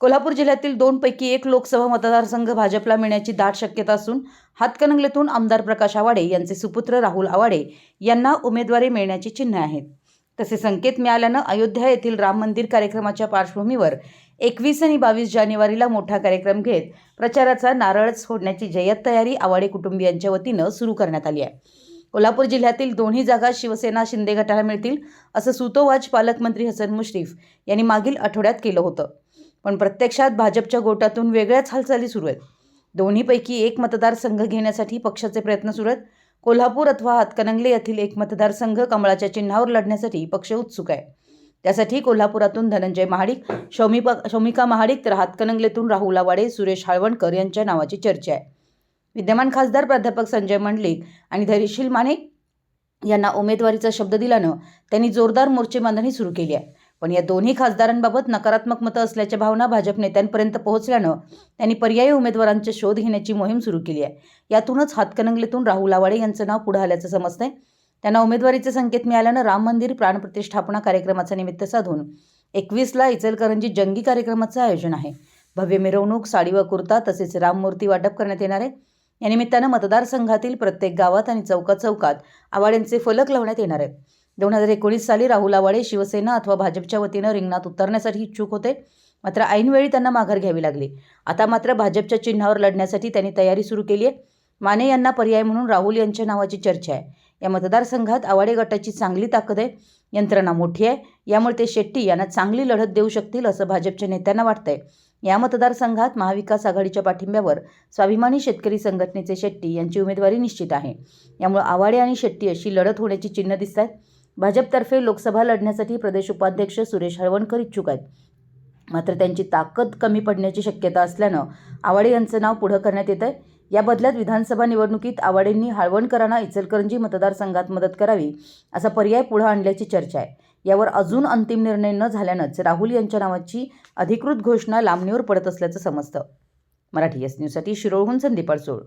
कोल्हापूर जिल्ह्यातील दोनपैकी एक लोकसभा मतदारसंघ भाजपला मिळण्याची दाट शक्यता असून हातकणंगलेतून आमदार प्रकाश आवाडे यांचे सुपुत्र राहुल आवाडे यांना उमेदवारी मिळण्याची चिन्ह आहेत. तसे संकेत मिळाल्यानं अयोध्या येथील राम मंदिर कार्यक्रमाच्या पार्श्वभूमीवर एकवीस आणि बावीस जानेवारीला मोठा कार्यक्रम घेत प्रचाराचा नारळच फोडण्याची जय्यत तयारी आवाडे कुटुंबियांच्या वतीनं सुरू करण्यात आली आहे. कोल्हापूर जिल्ह्यातील दोन्ही जागा शिवसेना शिंदे गटाला मिळतील असं सुतोवाच पालकमंत्री हसन मुश्रीफ यांनी मागील आठवड्यात केलं होतं. पण प्रत्यक्षात भाजपच्या गोटातून वेगळ्याच हालचाली सुरू आहेत. दोन्हीपैकी एक मतदारसंघ घेण्यासाठी पक्षाचे प्रयत्न सुरू आहेत. कोल्हापूर अथवा हातकणंगले येथील एक मतदारसंघ कमळाच्या चिन्हावर लढण्यासाठी पक्ष उत्सुक आहे. त्यासाठी कोल्हापुरातून धनंजय महाडिक शौमिपा शौमिका महाडिक तर हातकणंगलेतून राहुल आवाडे सुरेश हाळवणकर यांच्या नावाची चर्चा आहे. विद्यमान खासदार प्राध्यापक संजय मंडलिक आणि धैर्यशील माने यांना उमेदवारीचा शब्द दिल्यानं त्यांनी जोरदार मोर्चे बांधणी सुरू केली आहे. पण या दोन्ही खासदारांबाबत नकारात्मक मतं असल्याच्या भावना भाजप नेत्यांपर्यंत पोहोचल्यानं त्यांनी पर्यायी उमेदवारांच्या शोध घेण्याची मोहीम सुरू केली आहे. यातूनच हातकणंगलेतून राहुल आवाडे यांचं नाव पुढं आल्याचं समजतंय. त्यांना उमेदवारीचे संकेत मिळाल्यानं राम मंदिर प्राणप्रतिष्ठापना कार्यक्रमाचा निमित्त साधून एकवीसला इचलकरंजी जंगी कार्यक्रमाचं आयोजन आहे. भव्य मिरवणूक साडी व कुर्ता तसेच राममूर्ती वाटप करण्यात येणार आहे. या निमित्तानं मतदारसंघातील प्रत्येक गावात आणि चौकात चौकात आवाड्यांचे फलक लावण्यात येणार आहेत दोन हजार एकोणीस साली राहुल आवाडे शिवसेना अथवा भाजपच्या वतीनं रिंगणात उतरण्यासाठी इच्छुक होते. मात्र ऐनवेळी त्यांना माघार घ्यावी लागली. आता मात्र भाजपच्या चिन्हावर लढण्यासाठी त्यांनी तयारी सुरू केली आहे. माने यांना पर्याय म्हणून राहुल यांच्या नावाची चर्चा आहे. या मतदारसंघात आवाडे गटाची चांगली ताकद आहे. यंत्रणा मोठी आहे. यामुळे ते शेट्टी यांना चांगली लढत देऊ शकतील असं भाजपच्या नेत्यांना वाटतंय. या मतदारसंघात महाविकास आघाडीच्या पाठिंब्यावर स्वाभिमानी शेतकरी संघटनेचे शेट्टी यांची उमेदवारी निश्चित आहे. यामुळे आवाडे आणि शेट्टी अशी लढत होण्याची चिन्ह दिसत आहेत भाजपतर्फे लोकसभा लढण्यासाठी प्रदेश उपाध्यक्ष सुरेश हळवणकर इच्छुक आहेत. मात्र त्यांची ताकद कमी पडण्याची शक्यता असल्यानं आवाडे यांचं नाव पुढं करण्यात येत आहे या बदल्यात विधानसभा निवडणुकीत आवाडेंनी हळवणकरांना इचलकरंजी मतदारसंघात मदत करावी असा पर्याय पुढं आणल्याची चर्चा आहे. यावर अजून अंतिम निर्णय न झाल्यानंच राहुल यांच्या नावाची अधिकृत घोषणा लांबणीवर पडत असल्याचं समजतं. मराठी एस न्यूजसाठी शिरोळहून संदीप अडसूळ.